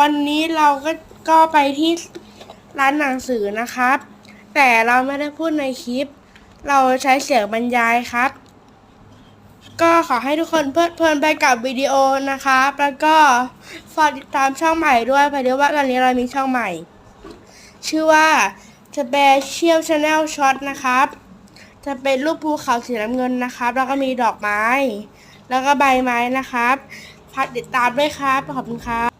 วันนี้เราก็ก็ไปที่ร้านหนังสือนะครับ แต่เราไม่ได้พูดในคลิป เราใช้เสียงบรรยายครับ ก็ขอให้ทุกคนเพลิดเพลินไปกับวิดีโอนะครับ แล้วก็ฝากติดตามช่องใหม่ด้วยเพราะว่าตอนนี้เรามีช่องใหม่ ชื่อว่าจะแบเชียลชาแนลช็อตนะครับ จะเป็นรูปภูเขาสีน้ำเงินนะครับ แล้วก็มีดอกไม้ แล้วก็ใบไม้นะครับฝากติดตามด้วยครับ ขอบคุณครับ